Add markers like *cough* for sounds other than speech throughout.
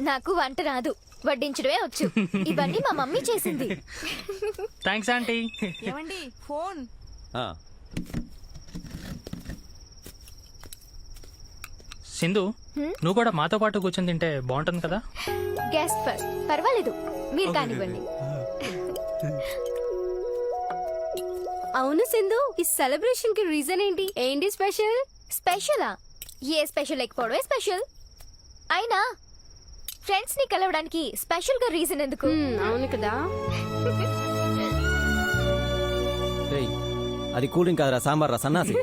నాకు వంట రాదు. వడ్డించడమే వచ్చు. *laughs* ఇవన్నీ మా మమ్మీ చేసింది. Thanks aunty. ఏమండి ఫోన్. సింధు నువ్వు కూడా మాతో పాటు కూర్చొని తింటే బాగుంటుంది కదా? గెస్ట్ ఫర్ పర్వాలేదు. మీరు కానివ్వండి. అవును సింధు ఈ సెలబ్రేషన్కి రీజన్ ఏంటి? ఏంటి స్పెషల్? స్పెషలా? ఏ స్పెషల్ లేకపోవడమే స్పెషల్. అయినా ఫ్రెండ్స్ని కలవడానికి స్పెషల్గా రీజన్ ఎందుకు అవును కదా రేయ్ అది కూల్ డ్రింక్ కాదురా సాంబార్ రా సన్నాసి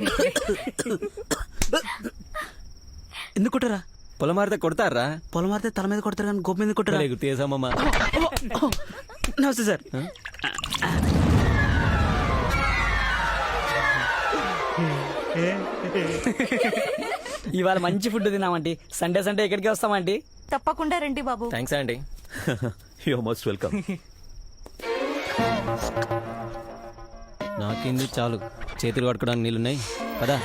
ఎందుకు కొట్టరా పొలం మారితే కొడతారా పొలం మారితే తల మీద కొడతారు కానీ గోప మీద కొట్టరా గుర్తు చేసామమ్మా నమస్తే సార్ *laughs* ఇవాళ మంచి ఫుడ్ తిన్నామండి. సండే సండే ఎక్కడికి వస్తామండి? తప్పకుండా రండి బాబు. థ్యాంక్స్ అండి. యూ మోస్ట్ వెల్కమ్ నాకింది చాలు. చేతులు పట్టుకోవడానికి నీళ్ళున్నాయి. పదా.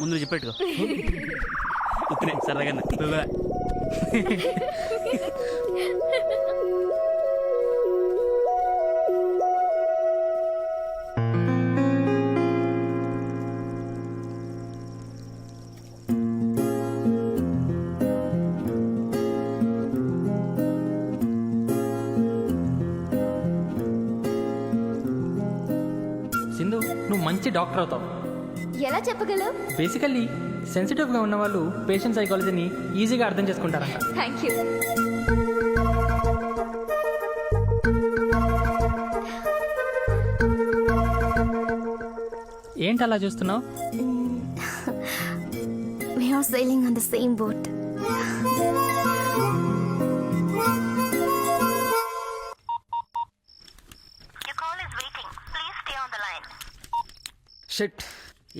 ముందు చెప్పేట్టుకో *laughs* సరదాగా. సింధు నువ్వు మంచి డాక్టర్ అవుతావు. ఎలా చెప్పగలవు? బేసికల్లీ సెన్సిటివ్గా ఉన్న వాళ్ళు పేషెంట్ సైకాలజీని ఈజీగా అర్థం చేసుకుంటారంట. థ్యాంక్ యూ ఏంటి అలా చూస్తున్నావు? We are sailing on the same boat. Shit.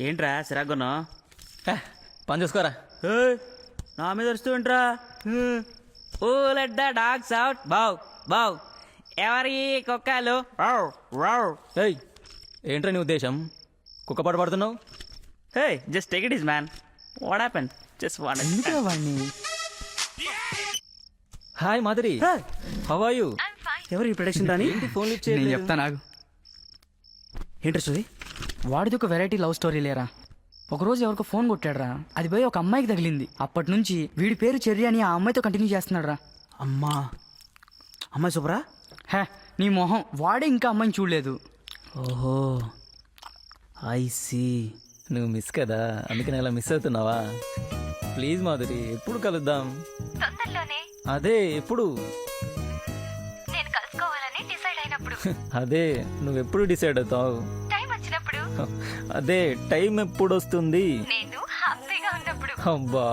ఏంట్రా సిరాగొన్నా పని చూసుకోరా. నా మీద వస్తూ ఏంట్రా ఓ లెట్ ద డాగ్స్ అవుట్ బావ్ బావ్. ఎవరి కుక్కలు? ఏయ్ ఏంట్రా నీ ఉద్దేశం? కుక్క పాట పడుతున్నావు? Hey just take it is man what happen just what వాడిని? Hi Madhuri. How. Are you ఎవరి ప్రొడక్షన్ రాని ఫోన్ లిఫ్ట్ నేను చేయలేదు చెప్తా నాకు ఏంట్రా సుది వాడిది ఒక వెరైటీ లవ్ స్టోరీ లేరా? ఒకరోజు ఎవరికో ఫోన్ కొట్టాడురా. అది పోయి ఒక అమ్మాయికి తగిలింది. అప్పటి నుంచి వీడి పేరు చెర్రి అని ఆ అమ్మాయితో కంటిన్యూ చేస్తున్నాడు రా అమ్మా. అమ్మాయి సూపరా? హే నీ మొహం. వాడే ఇంకా అమ్మాయిని చూడలేదు. ఓహో. I see. నువ్వు మిస్ కదా. అందుకని అలా మిస్ అవుతున్నావా? ప్లీజ్ మాధురి ఎప్పుడు కలుద్దాం? తొందరలోనే. అదే ఎప్పుడు? నేను కలుసుకోవాలని డిసైడ్ అయినప్పుడు. *laughs* అదే నువ్వు ఎప్పుడు డిసైడ్ అవుతావు? అదే టైం ఎప్పుడు వస్తుంది నేను హ్యాపీగా ఉన్నప్పుడు. అబ్బా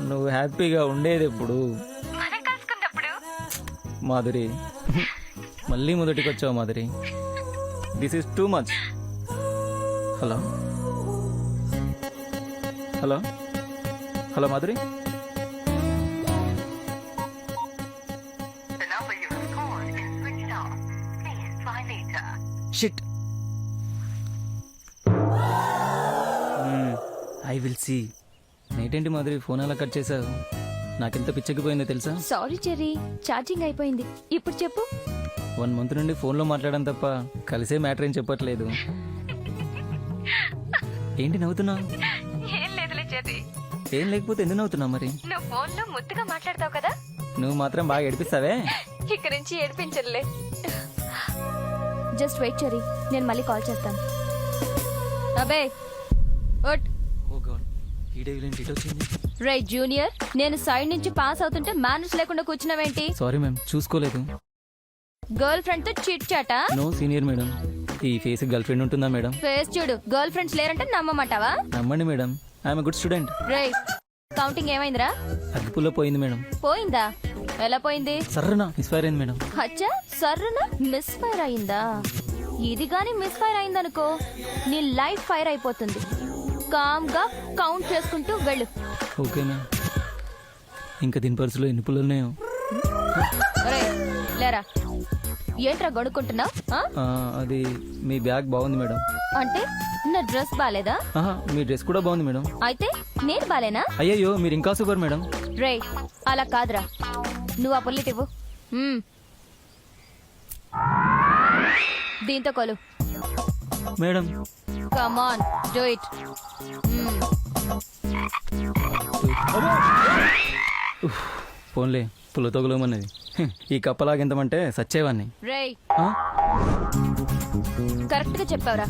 నువ్వు హ్యాపీగా ఉండేది ఎప్పుడు మనం కలుసుకున్నప్పుడు. మాధురి మళ్ళీ మొదటికి వచ్చావు Madhuri? This is too much hello hello hello Madhuri shit I will see. నేటేంటి Madhuri? Phone అలా కట్ చేసావు నాకెంత పిచ్చెక్కిపోయిందో తెలుసా? సారీ చెర్రీ ఛార్జింగ్ అయిపోయింది. ఇప్పుడు చెప్పు. వన్ మంత్ నుండి ఫోన్లో మాట్లాడడం తప్ప కలిసే మ్యాటర్ ఏం చెప్పట్లేదు. ఏంటి నవ్వుతున్నావు? ఏం లేదులే చెర్రీ. ఏం లేకపోతే ఎందుకు నవ్వుతున్నావు మరి? నువ్వు ఫోన్లో ముద్దుగా మాట్లాడతావు కదా? నువ్వు మాత్రం బాగా ఏడిపిస్తావే? ఇక్కడి నుంచి ఏడిపించరులే. జస్ట్ వెయిట్ చెర్రీ నేను మళ్ళీ కాల్ చేస్తాను. అబే రై జూనియర్ నేను సైడ్ నుంచి పాస్ అవుతుంటే మేనేజ్ లేకుండా కూర్చున్నావేంటి? సారీ మ్యామ్ చూసుకోలేదు. గర్ల్ ఫ్రెండ్తో చిట్ చాటా? No senior madam. ఈ ఫేస్ గర్ల్ ఫ్రెండ్ ఉంటుందా మేడం? ఫేస్ చూడు గర్ల్ ఫ్రెండ్స్ లేరంటే నమ్మమంటావా? నమ్మండి మేడం. I'm good student. రేయ్ కౌంటింగ్ ఏమైందిరా? అగ్గిపుల్లో పోయింది మేడం. పోయిందా? ఎలా పోయింది? సర్రనా మిస్ఫైర్ అయింది మేడం. అచ్చా సర్రున మిస్ ఫైర్ అయిందా? ఇది గాని మిస్ ఫైర్ అయిందనుకో నీ లైఫ్ ఫైర్ అయిపోతుంది. కామ్గా కౌంట్ చేసుకుంటూ వెళ్ళు. ఓకే మ్యామ్ ఇంకా దీని పర్సులో ఎన్ని పుల్లలు ఉన్నాయో? ఒరేయ్, లేరా? ఏంట్రా గొడుక్కుంటున్నావు? అది మీ బ్యాగ్ బాగుంది మేడం. అంటే నా డ్రెస్ బాలేదా? ఆహా, మీ డ్రెస్ కూడా బాగుంది మేడం. అయితే నేను బాలేనా? అయ్యయ్యో మీరు ఇంకా సూపర్ మేడం. రేయ్ అలా కాదురా. నువ్వు ఆ పుల్లెట్ ఇవ్వు మ్మ్. దీంతో కొలు. మేడం. కమాన్ డూ ఇట్ ఫోన్లే పుల్ల తొగలమన్నది. ఈ కప్పలాగింతమంటే సచ్చేవాన్ని రేయ్? కరెక్ట్గా చెప్పావురా.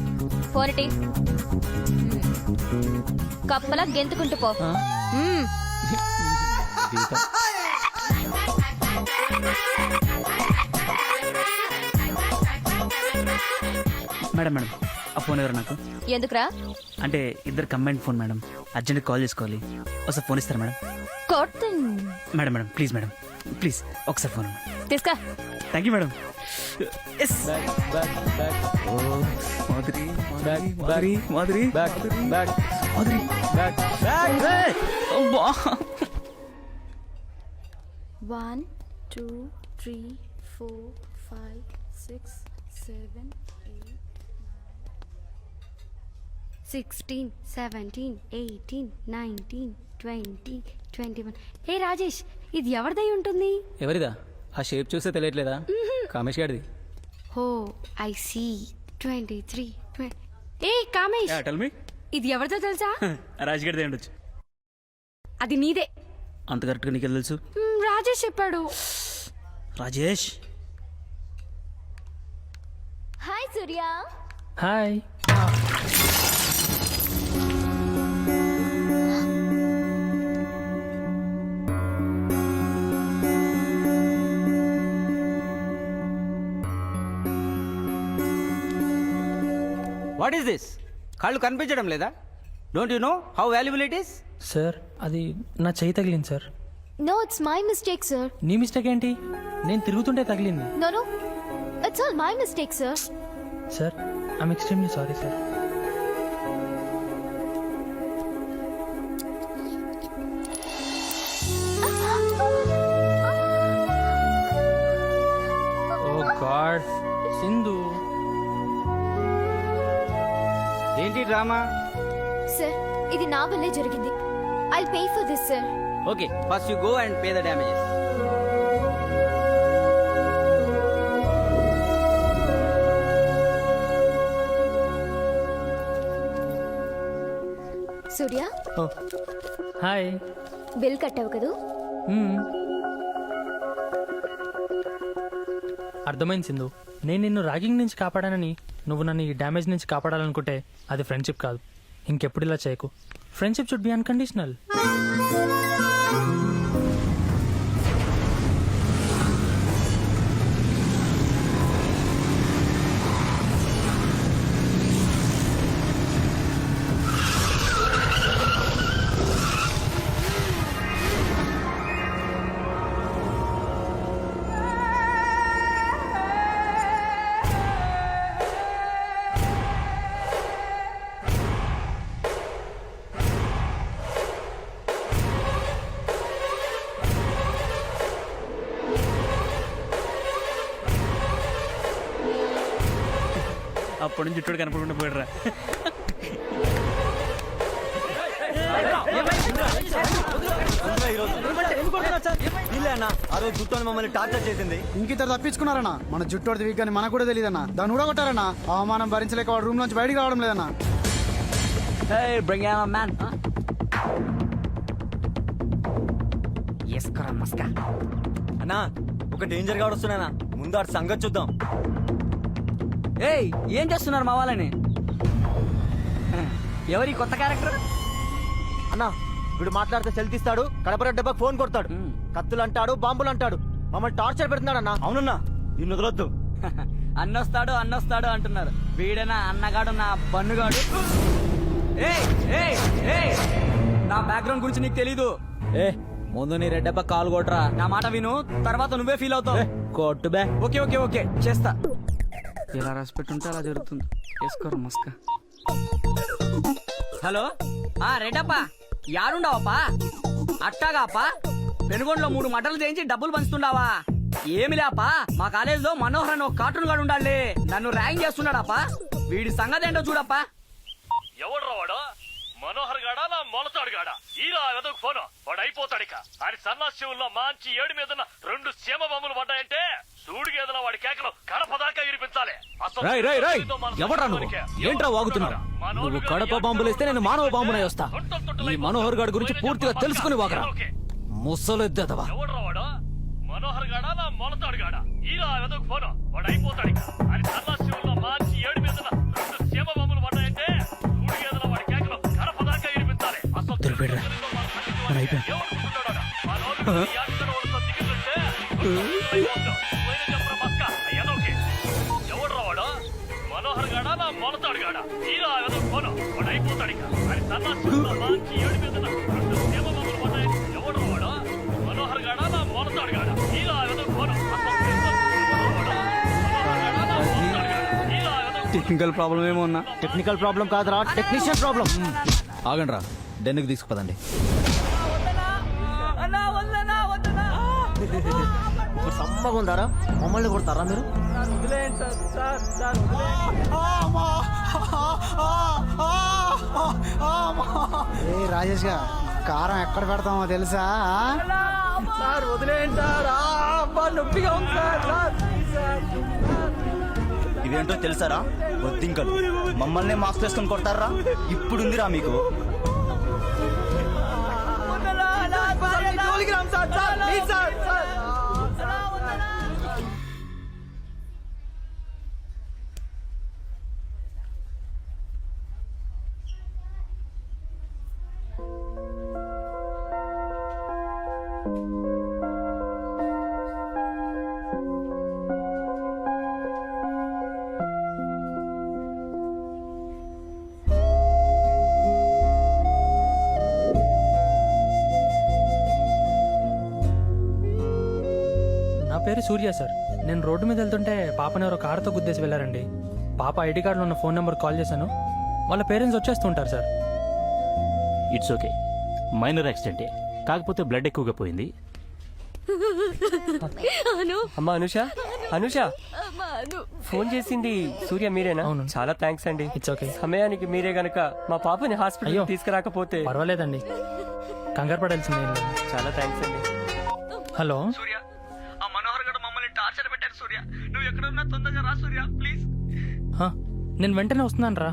ఫోనిటి కప్పలా గెంతుకుంటూ పో. మేడం మేడం ఆ ఫోన్ ఎవరు నాకు? ఎందుకురా? అంటే ఇద్దరు combine phone madam. Urgent call చేసుకోవాలి. ఒకసారి ఫోన్ ఇస్తారా మేడం? కొడుతుంది madam madam please madam. Please ఒకసారి ఫోన్ తీసుకో. Thank you madam. Yes Madhuri Madhuri Madhuri Madhuri. One two three four five six seven sixteen seventeen eighteen nineteen twenty twenty one hey Rajesh ఇది ఎవరిదై ఉంటుంది? ఎవరిదా? ఆ shape చూస్తే తెలియట్లేదా? కామేష్ గారిది. Oh I see. Twenty three A Kamesh! Yeah tell me ఇది ఎవరిదో తెలుసా? రాజ్ గడిదే ఉండొచ్చు. అది నీదే. అంత కరెక్ట్గా నీకు తెలుసు? రాజేష్ చెప్పాడు. Rajesh? Hi Surya hi what is this కళ్ళు కనిపించడం లేదా? Don't you know how valuable it is sir అది నా చేయి తగిలింది sir no it's my mistake sir నీ మిస్టేక్ ఏంటి? నేను తిరుగుతుంటే తగిలింది. No no it's all my mistake sir sir I'm extremely sorry sir oh god Sindhu. ఏంటి డ్రామా? సార్ ఇది నా వల్లే జరిగింది. I pay for this sir okay first you go and pay the damages Surya oh hi. Bill కట్టావు కదూ? మ్మ్. అర్థమైంది సింధు. నేను నిన్ను ragging నుంచి కాపాడానని నువ్వు నన్ను ఈ డ్యామేజ్ నుంచి కాపాడాలనుకుంటే అది ఫ్రెండ్షిప్ కాదు. ఇంకెప్పుడు ఇలా చేయకు. Friendship should be unconditional. అప్పటి నుంచి చుట్టూ కనపడకుండా పోయిడరా? ఇంకిద్దరు తప్పించుకున్నారన్నా. మన జుట్టు వీక్ అని మనకు కూడా తెలియదన్నా దాన్ని కూడా కొట్టారన్నా అవమానం భరించలేక వాడు రూమ్ నుంచి బయటికి రావడం లేదన్నా. మ్యాన్ ఎస్కరా మస్కా అన్నా ఒక డేంజర్గా వస్తున్నానా ముందు ఆడు సంగతి చూద్దాం. ఏయ్ ఏం చేస్తున్నారు మా వాళ్ళని? ఎవరి కొత్త క్యారెక్టర్? అన్నా వీడు మాట్లాడితే సెల్ తీస్తాడు కడపర డబ్బాకి ఫోన్ కొడతాడు. కత్తులు అంటాడు బాంబులు అంటాడు మమ్మల్ని టార్చర్ పెడుతున్నాడు అన్న. అవునన్నా. నిన్ను వదలొద్దు. *laughs* అన్నొస్తాడు అన్నొస్తాడు అంటున్నారు. వీడేనా అన్నగాడు నా బన్నుగాడు? ఏయ్ ఏయ్ ఏయ్. నా బ్యాక్గ్రౌండ్ గురించి నీకు తెలీదు. ఏ ముందు నీ రెడ్డప్ప కాల్ కొట్రా నా మాట విను తర్వాత నువ్వే ఫీల్ అవుతావు. కొట్టు బే. Okay okay okay. చేస్తా. ఎలా రాసి పెట్టుంటే అలా జరుగుతుంది. ఎస్కరా మస్కా. హలో? ఆ రెడ్డప్పా యాడుండవప్పా? అట్టాగాపా? పెనుగొండలో మూడు మటలు చేయించి డబ్బులు పంచుతుండావా? ఏమి లేపా మా కాలేజీలో మనోహర్ అని ఒక కార్టూన్ గాడు ఉండాలి నన్ను ర్యాంక్ చేస్తున్నాడాపా వీడి సంగతి ఏంటో చూడప్పా. ఎవడ్రా మనోహర్ గాడా. గాడ ఈరా వెదకు ఫోను వాడు అయిపోతాడు ఇక ఆయన సన్నాశివుల్లో మంచి ఏడు మీద రెండు సీమ బొమ్మలు పడ్డాయంటే సూడి గేదల వాడి కేకలు కడప దాకా వినిపించాలి. రాయ్ రాయ్ రాయ్. ఎవడ్రా నువ్వు? ఏంట్రా వాగుతున్నావు? నువ్వు కడప బాంబులేస్తే నేను మానవ బాంబునై వస్తా. ఈ. మనోహర్ గారి గురించి పూర్తిగా తెలుసుకుని వాగరా. ముసలెద్దదవా? ఎవడ్రా వాడు? మనోహర్ గాడా? నా మొలతాడు గాడా? ఈరా వెదకు ఫోను వాడు అయిపోతాడు ఇక ఆయన టెక్నికల్ ప్రాబ్లం ఏమో ఉన్నా టెక్నికల్ ప్రాబ్లం కాదురా టెక్నీషియన్ ప్రాబ్లం ఆగండి రా డెన్నుకి తీసుకుపదండి. ఉందారా? మమ్మల్ని కొడతారా మీరు? ఏ రాజేష్గా కారం ఎక్కడ పెడతామో తెలుసా? సార్ వదిలేయండి నొప్పిగా ఉంది సార్ ఇవేంటో తెలుసారా? వద్దింకలు. మమ్మల్ని మాస్క్ వేసుకొని కొడతారా? ఇప్పుడుందిరా మీకు. పేరు సూర్య సార్. నేను రోడ్డు మీద వెళ్తుంటే పాపని ఎవరో కారుతో గుద్దేసి వెళ్ళారండి. పాప ఐడి కార్డులో ఉన్న ఫోన్ నెంబర్ కాల్ చేశాను. వాళ్ళ పేరెంట్స్ వచ్చేస్తుంటారు సార్. It's okay. మైనర్ యాక్సిడెంటే. కాకపోతే బ్లడ్ ఎక్కువగా పోయింది. అమ్మా అనుష. అనుష. ఫోన్ చేసింది సూర్య మీరేనా? అవును. చాలా థ్యాంక్స్ అండి. It's okay. సమయానికి మీరే గనక మా పాపని హాస్పిటల్. తీసుకురాకపోతే పర్వాలేదండి. కంగారు పడాల్సిందే. చాలా థ్యాంక్స్ అండి. హలో. సూర్య ప్లీజ్. నేను వెంటనే వస్తున్నాను రా